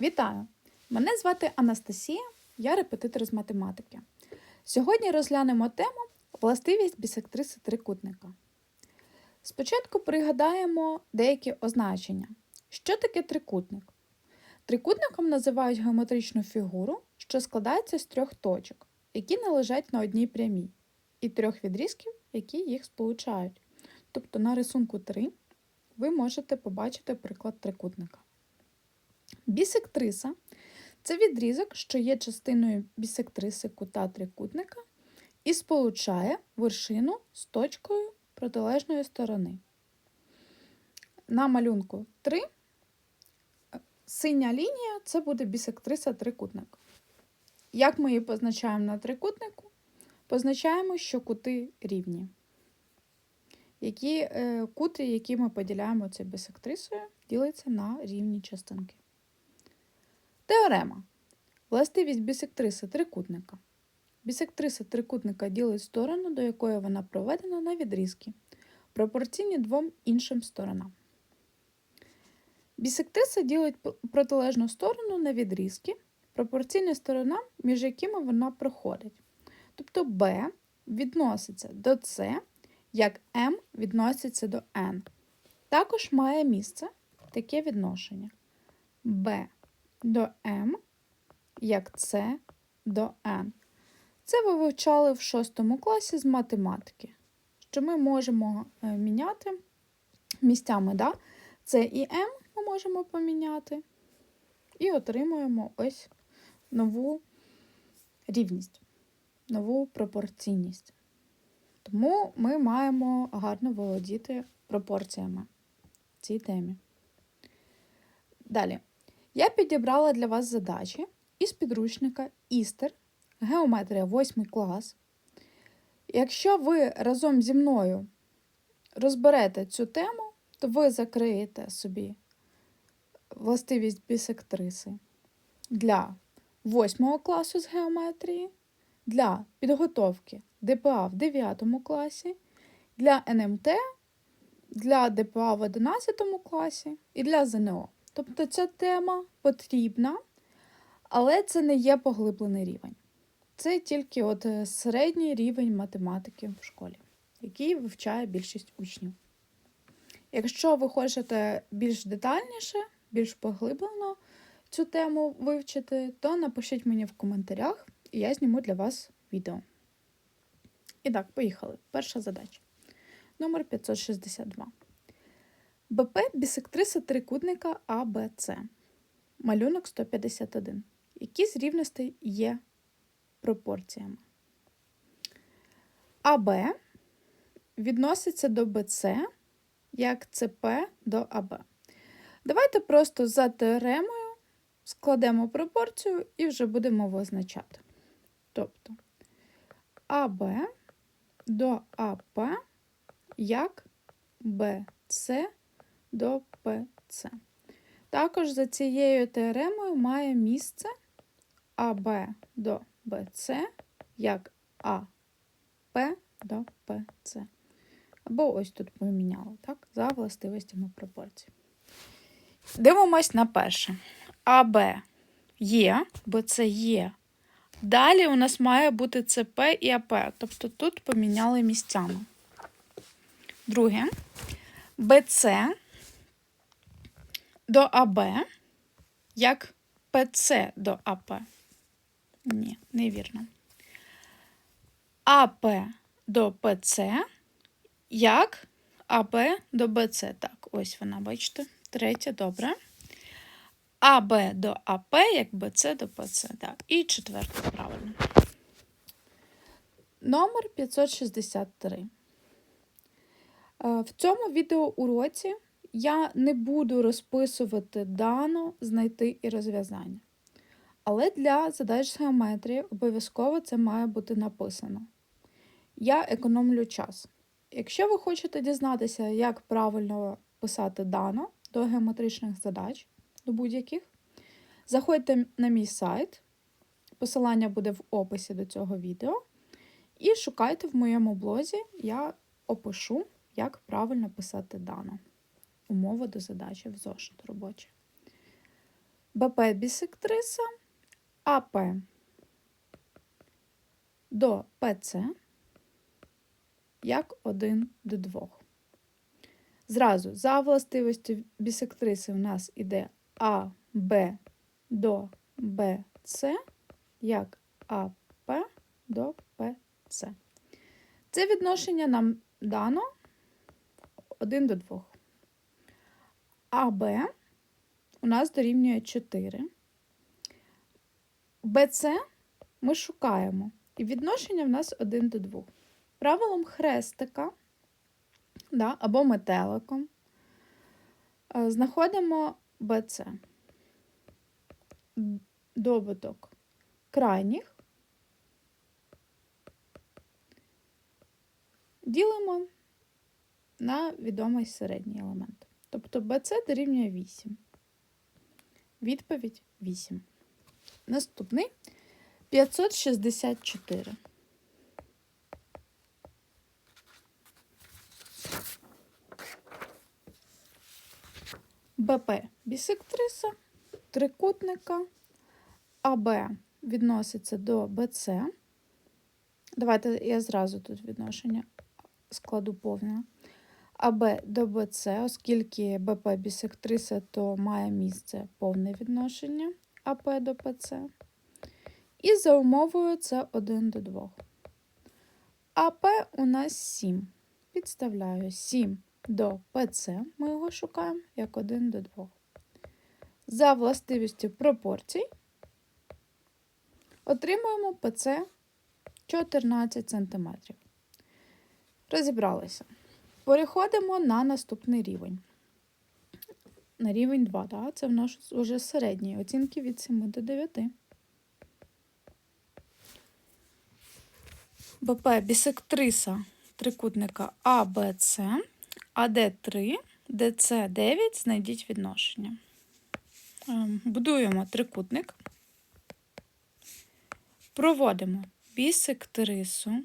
Вітаю! Мене звати Анастасія, я репетитор з математики. Сьогодні розглянемо тему властивість бісектриси трикутника. Спочатку пригадаємо деякі означення. Що таке трикутник? Трикутником називають геометричну фігуру, що складається з трьох точок, які не лежать на одній прямій, і трьох відрізків, які їх сполучають. Тобто на рисунку 3 ви можете побачити приклад трикутника. Бісектриса це відрізок, що є частиною бісектриси кута трикутника і сполучає вершину з точкою протилежної сторони. На малюнку 3 синя лінія це буде бісектриса трикутника. Як ми її позначаємо на трикутнику? Позначаємо, що кути рівні. Які е, кути, які ми поділяємо цією бісектрисою, діляться на рівні частинки. Теорема. Властивість бісектриси трикутника. Бісектриса трикутника ділить сторону, до якої вона проведена на відрізки, пропорційні двом іншим сторонам. Бісектриса ділить протилежну сторону на відрізки, пропорційні сторонам, між якими вона проходить. Тобто B відноситься до C, як M відноситься до N. Також має місце таке відношення B до m, як c до n. Це ви вивчали в 6 класі з математики, що ми можемо е, міняти місцями. Да? Це і m ми можемо поміняти, і отримуємо ось нову рівність, нову пропорційність. Тому ми маємо гарно володіти пропорціями в цій темі. Далі. Я підібрала для вас задачі із підручника Істер, геометрія 8 клас. Якщо ви разом зі мною розберете цю тему, то ви закриєте собі властивість бісектриси для 8 класу з геометрії, для підготовки ДПА в 9 класі, для НМТ, для ДПА в 11 класі і для ЗНО. Тобто ця тема потрібна, але це не є поглиблений рівень. Це тільки от е, середній рівень математики в школі, який вивчає більшість учнів. Якщо ви хочете більш детальніше, більш поглиблено цю тему вивчити, то напишіть мені в коментарях, і я зніму для вас відео. І так, поїхали. Перша задача. Номер 562. БП бісектриса трикутника АБЦ. Малюнок 151. Які з рівностей є пропорціями? АБ відноситься до БЦ як ЦП до АБ. Давайте просто за теоремою складемо пропорцію і вже будемо визначати. Тобто АБ до АП як БЦ до ПЦ. Також за цією теоремою має місце АБ до БЦ як АП до ПЦ. Або ось тут поміняли, так, за властивостями пропорцій. Дивимось на перше. АБ є, БЦ є. Далі у нас має бути ЦП і АП, тобто тут поміняли місцями. Друге, БЦ до АБ, як ПЦ до АП. Ні, невірно. АП до ПЦ, як АБ до БЦ. Так, ось вона, бачите, третя, добре. АБ до АП, як БЦ до ПЦ. Так, і четверте, правильно. Номер 563. Е, В цьому відеоуроці я не буду розписувати дано, знайти і розв'язання. Але для задач з геометрії обов'язково це має бути написано. Я економлю час. Якщо ви хочете дізнатися, як правильно писати дано до геометричних задач, до будь-яких, заходьте на мій сайт, посилання буде в описі до цього відео, і шукайте в моєму блозі, я опишу, як правильно писати дано умова до задачі в зошит робочий. БП бісектриса АП до ПЦ як 1 до 2. Зразу за властивістю бісектриси у нас іде АБ до БЦ як АП до ПЦ. Це відношення нам дано 1 до 2. АБ у нас дорівнює 4. БЦ ми шукаємо. І відношення в нас 1 до 2. Правилом хрестика да, або метеликом е, знаходимо БЦ. Добуток крайніх ділимо на відомий середній елемент. Тобто БЦ дорівнює 8. Відповідь 8. Наступний 564. БП бісектриса, трикутника, АБ відноситься до БЦ. Давайте я зразу тут відношення складу повне. АБ до БЦ, оскільки БП бісектриса, то має місце повне відношення АП до ПЦ. І за умовою це 1 до 2. АП у нас 7. Підставляю 7 до ПЦ, ми його шукаємо як 1 до 2. За властивістю пропорцій отримуємо ПЦ 14 см. Розібралися. Переходимо на наступний рівень. На рівень 2, так? це в нас вже середні оцінки від 7 до 9. БП бісектриса трикутника АБЦ, АД3, ДЦ9, знайдіть відношення. Ем, будуємо трикутник, проводимо бісектрису,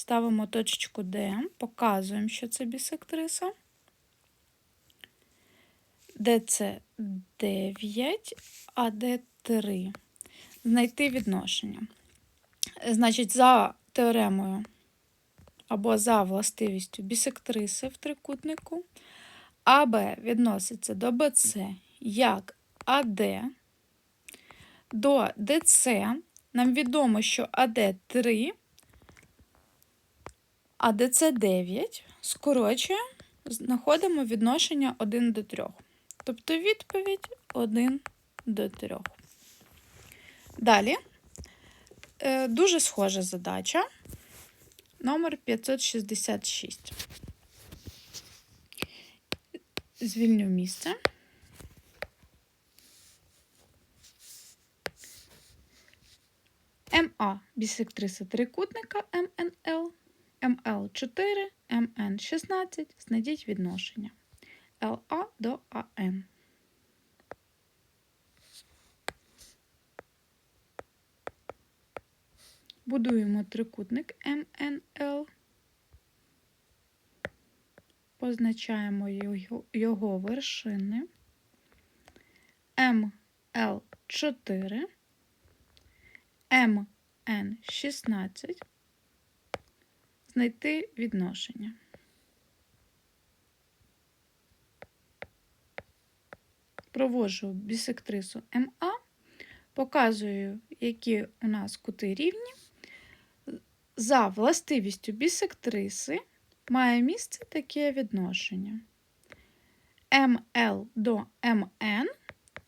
ставимо точечку Д, показуємо, що це бісектриса. ДЦ9, АД3 знайти відношення. Значить, за теоремою або за властивістю бісектриси в трикутнику, АБ відноситься до БЦ як АД. До ДЦ нам відомо, що АД 3, а ДЦ 9 скорочує, знаходимо відношення 1 до 3. Тобто відповідь 1 до 3. Далі е, дуже схожа задача номер 566. Звільню місце. МА бісектриса трикутника МНЛ, МЛ4, МН16. Знайдіть відношення ЛА до АН. Будуємо трикутник МНЛ, позначаємо його, вершини МЛ4, МН16, знайти відношення. Проводжу бісектрису МА, показую, які у нас кути рівні. За властивістю бісектриси має місце таке відношення МЛ до МН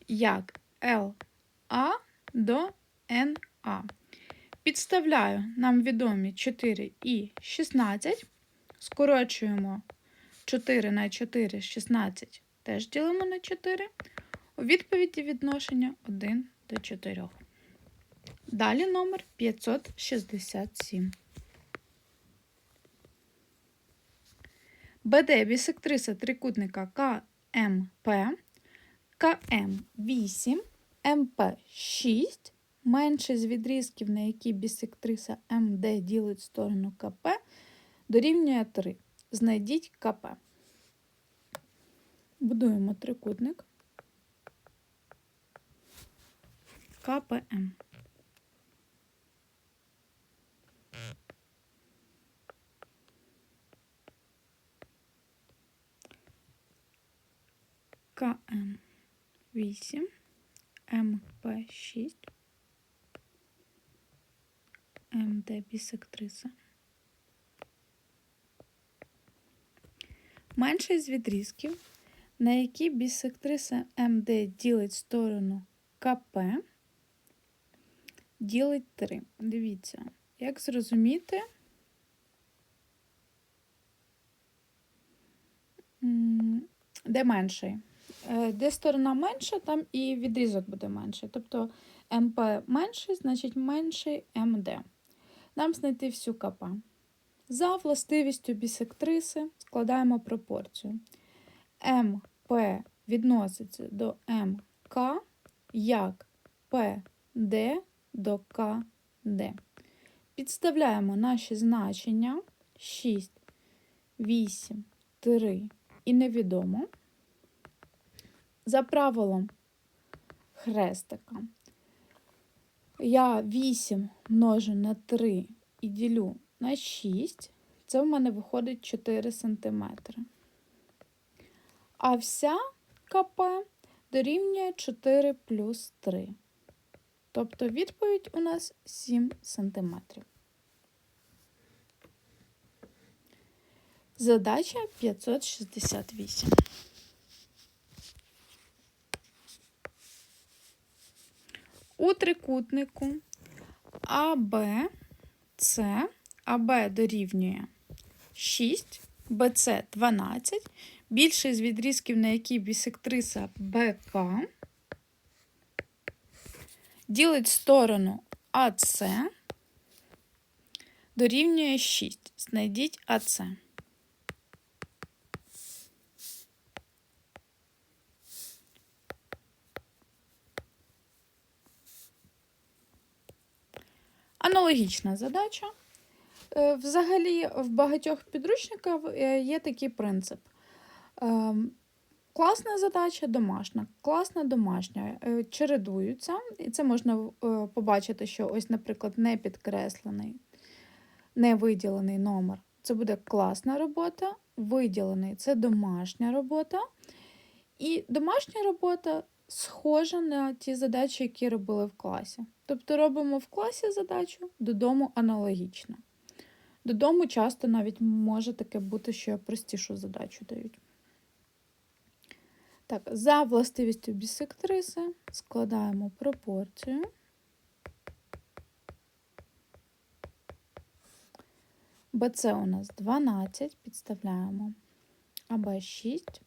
як ЛА до НА. Підставляю нам відомі 4 і 16. Скорочуємо 4 на 4, 16 теж ділимо на 4. У відповіді відношення 1 до 4. Далі номер 567. БД бісектриса трикутника КМП, КМ8, МП6 менше з відрізків, на які бісектриса МД ділить сторону КП, дорівнює 3. Знайдіть КП. Будуємо трикутник. КПМ. КМ 8, МП 6, МД бісектриса. Менший з відрізків, на які бісектриса МД ділить сторону КП, ділить 3. Дивіться, як зрозуміти, де менший. Е, Де сторона менша, там і відрізок буде менший. Тобто МП менший, значить менший МД. Нам знайти всю КП. За властивістю бісектриси складаємо пропорцію. МП відноситься до МК як ПД до КД. Підставляємо наші значення 6, 8, 3 і невідомо. За правилом хрестика я 8 множу на 3 і ділю на 6, це в мене виходить 4 см. А вся КП дорівнює 4 плюс 3. Тобто відповідь у нас 7 см. Задача 568. У трикутнику АБ С АБ дорівнює 6, БЦ 12, більший з відрізків, на якій бісектриса БК, ділить сторону АС, дорівнює 6. Знайдіть АС. Аналогічна задача. Е, Взагалі, в багатьох підручниках е, є такий принцип. Е, Класна задача домашня, класна домашня е, чередуються, і це можна побачити, що ось, наприклад, не підкреслений, не виділений номер це буде класна робота, виділений це домашня робота. І домашня робота схожа на ті задачі, які робили в класі. Тобто робимо в класі задачу, додому аналогічно. Додому часто навіть може таке бути, що простішу задачу дають. Так, за властивістю бісектриси складаємо пропорцію. БЦ у нас 12, підставляємо АБ 6,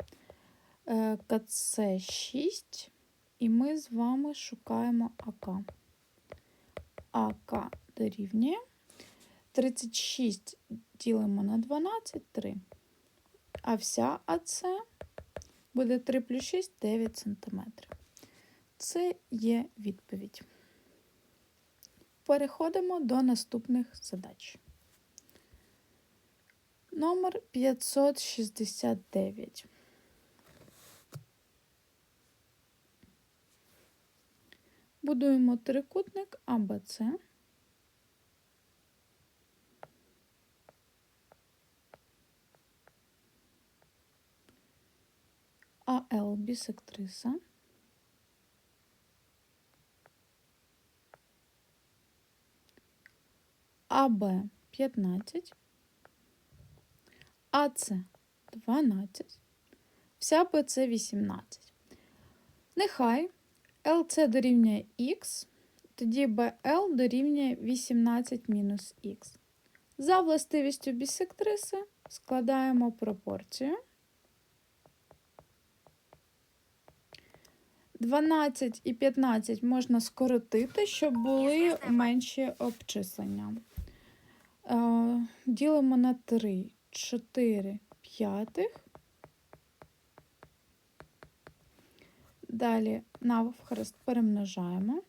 КЦ 6, і ми з вами шукаємо АК. АК дорівнює 36 ділимо на 12 3. А вся АЦ буде 3 плюс 6 9 см. Це є відповідь. Переходимо до наступних задач. Номер 569. Будуємо трикутник АБЦ. АЛ бісектриса. АБ 15, АЦ 12, вся БЦ 18. Нехай ЛЦ дорівнює Х, тоді БЛ дорівнює 18 мінус Х. За властивістю бісектриси складаємо пропорцію. 12 і 15 можна скоротити, щоб були менші обчислення. Е, Ділимо на 3, 4 п'ятих. Далі навхрест перемножаємо.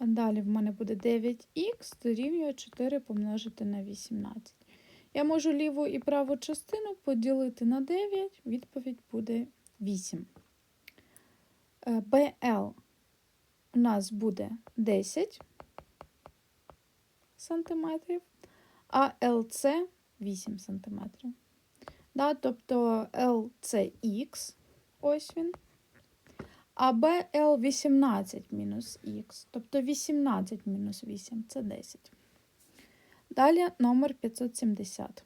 Далі в мене буде 9х дорівнює 4 помножити на 18. Я можу ліву і праву частину поділити на 9, відповідь буде 8. Е, BL у нас буде 10 сантиметрів, а LC 8 сантиметрів. Да, тобто L це Х, ось він. А BL 18 мінус Х, тобто 18 мінус 8 це 10. Далі номер 570.